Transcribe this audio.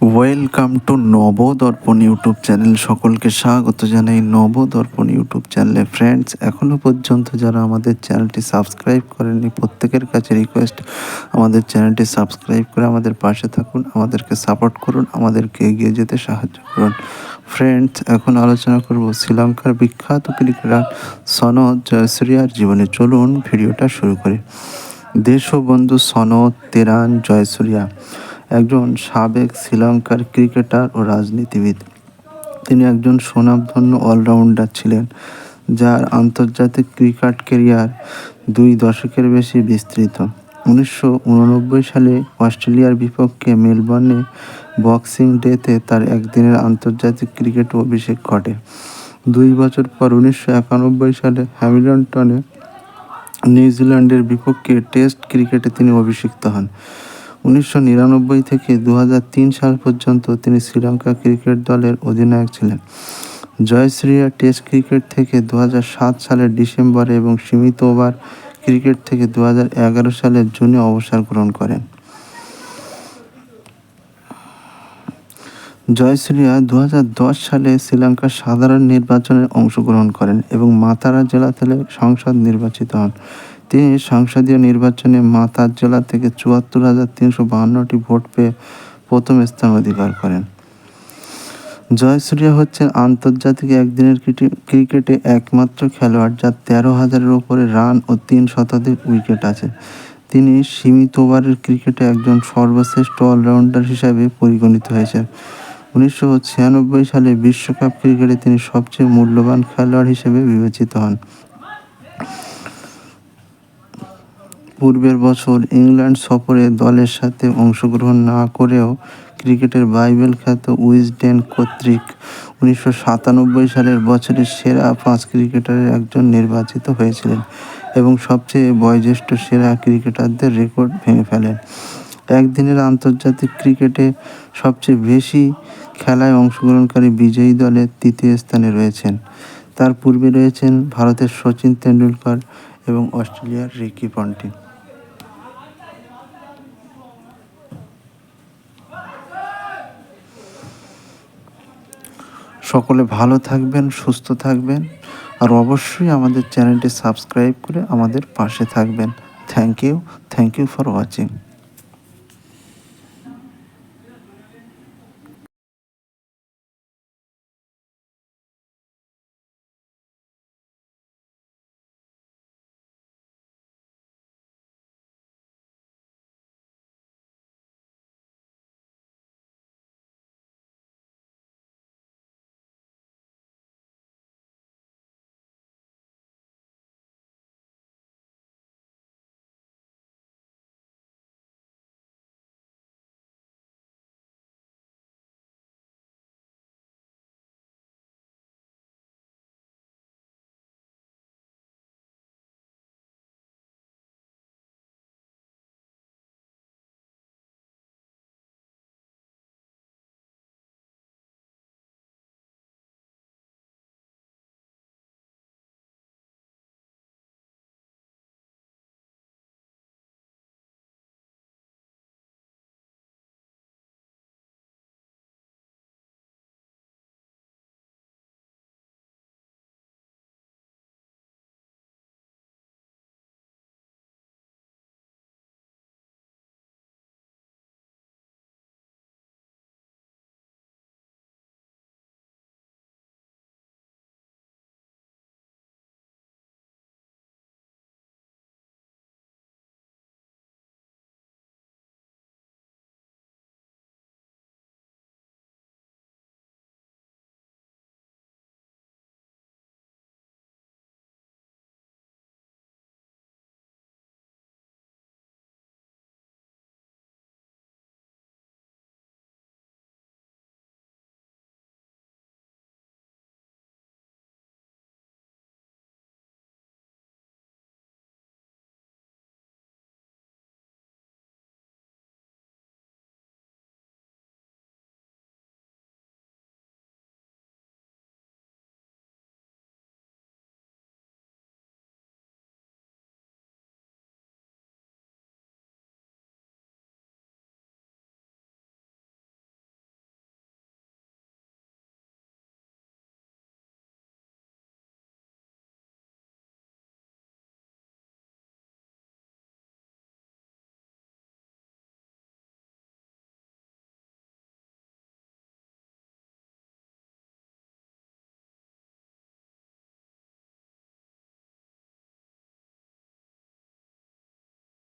Welcome to Nabadarpan YouTube channel. সকলকে স্বাগত জানাই নবদর্পণ ইউটিউব চ্যানেলে। ফ্রেন্ডস এখনও পর্যন্ত যারা আমাদের চ্যানেলটি সাবস্ক্রাইব করেননি, প্রত্যেকের কাছে রিকোয়েস্ট আমাদের চ্যানেলটি সাবস্ক্রাইব করে আমাদের পাশে থাকুন, আমাদেরকে সাপোর্ট করুন, আমাদেরকে এগিয়ে যেতে সাহায্য করুন। ফ্রেন্ডস এখন আলোচনা করব শ্রীলঙ্কার বিখ্যাত ক্রিকেটার সনদ জয়সূরিয়ার জীবনে। চলুন ভিডিওটা শুরু করি। দেশবন্ধু সনদ তেরান জয়সূরিয়া। একজন সাবেক শ্রীলঙ্কার ক্রিকেটার ও রাজনীতিবিদ। তিনি একজন সুনামধন্য অলরাউন্ডার ছিলেন, যার আন্তর্জাতিক ক্রিকেট কেরিয়ার দুই দশকের বেশি বিস্তৃত। উনিশশো উননব্বই সালে অস্ট্রেলিয়ার বিপক্ষে মেলবর্নে বক্সিং ডেতে তার একদিনের আন্তর্জাতিক ক্রিকেট অভিষেক ঘটে। দুই বছর পর উনিশশো একানব্বই সালে হ্যামিল্টনে নিউজিল্যান্ডের বিপক্ষে টেস্ট ক্রিকেটে তিনি অভিষিক্ত হন। উনিশশো নিরানব্বই থেকে দু হাজার তিন সাল পর্যন্ত তিনি শ্রীলঙ্কা ক্রিকেট দলের অধিনায়ক ছিলেন। জয়শ্রীয়া টেস্ট ক্রিকেট থেকে দু হাজার সাত সালের ডিসেম্বরে এবং সীমিত ওভার ক্রিকেট থেকে দু হাজার এগারো সালের জুনে অবসর গ্রহণ করেন। জয়শ্রীয়া দশ সালে শ্রীলঙ্কার সাধারণ নির্বাচনে অংশগ্রহণ করেন এবং মাতারা জেলা থেকে সংসদ নির্বাচিত হন। তিনি সংসদীয় নির্বাচনে মাতার জেলা থেকে চুয়াত্তর হাজার তিনশো বাহান্নটি ভোট পেয়ে প্রথম স্থান অধিকার করেন। জয়সূর্য হচ্ছেন আন্তর্জাতিক একদিনের ক্রিকেটে একমাত্র খেলোয়াড় যার তেরো হাজারের ওপরে রান ও তিন শতাধিক উইকেট আছে। তিনি সীমিত ওভারের ক্রিকেটে একজন সর্বশ্রেষ্ঠ অলরাউন্ডার হিসাবে পরিগণিত হয়েছেন। উনিশশো ছিয়ানব্বই সালে বিশ্বকাপ ক্রিকেটে তিনি সবচেয়ে মূল্যবান খেলোয়াড় হিসেবে বিবেচিত হন। পূর্বের বছর ইংল্যান্ড সফরে দলের সাথে অংশগ্রহণ না করেও ক্রিকেটের বাইবেল খ্যাত উইজডেন কর্তৃক উনিশশো সাতানব্বই সালের বছরের সেরা পাঁচ ক্রিকেটারের একজন নির্বাচিত হয়েছিলেন এবং সবচেয়ে বয়োজ্যেষ্ঠ সেরা ক্রিকেটারদের রেকর্ড ভেঙে ফেলেন। একদিনের আন্তর্জাতিক ক্রিকেটে সবচেয়ে বেশি খেলায় অংশগ্রহণকারী বিজয়ী দলের তৃতীয় স্থানে রয়েছেন। তার পূর্বে রয়েছেন ভারতের সচিন তেন্ডুলকর এবং অস্ট্রেলিয়ার রিকি পন্টিং। সকলে ভালো থাকবেন, সুস্থ থাকবেন আর অবশ্যই আমাদের চ্যানেলটি সাবস্ক্রাইব করে আমাদের পাশে থাকবেন। Thank you thank you for watching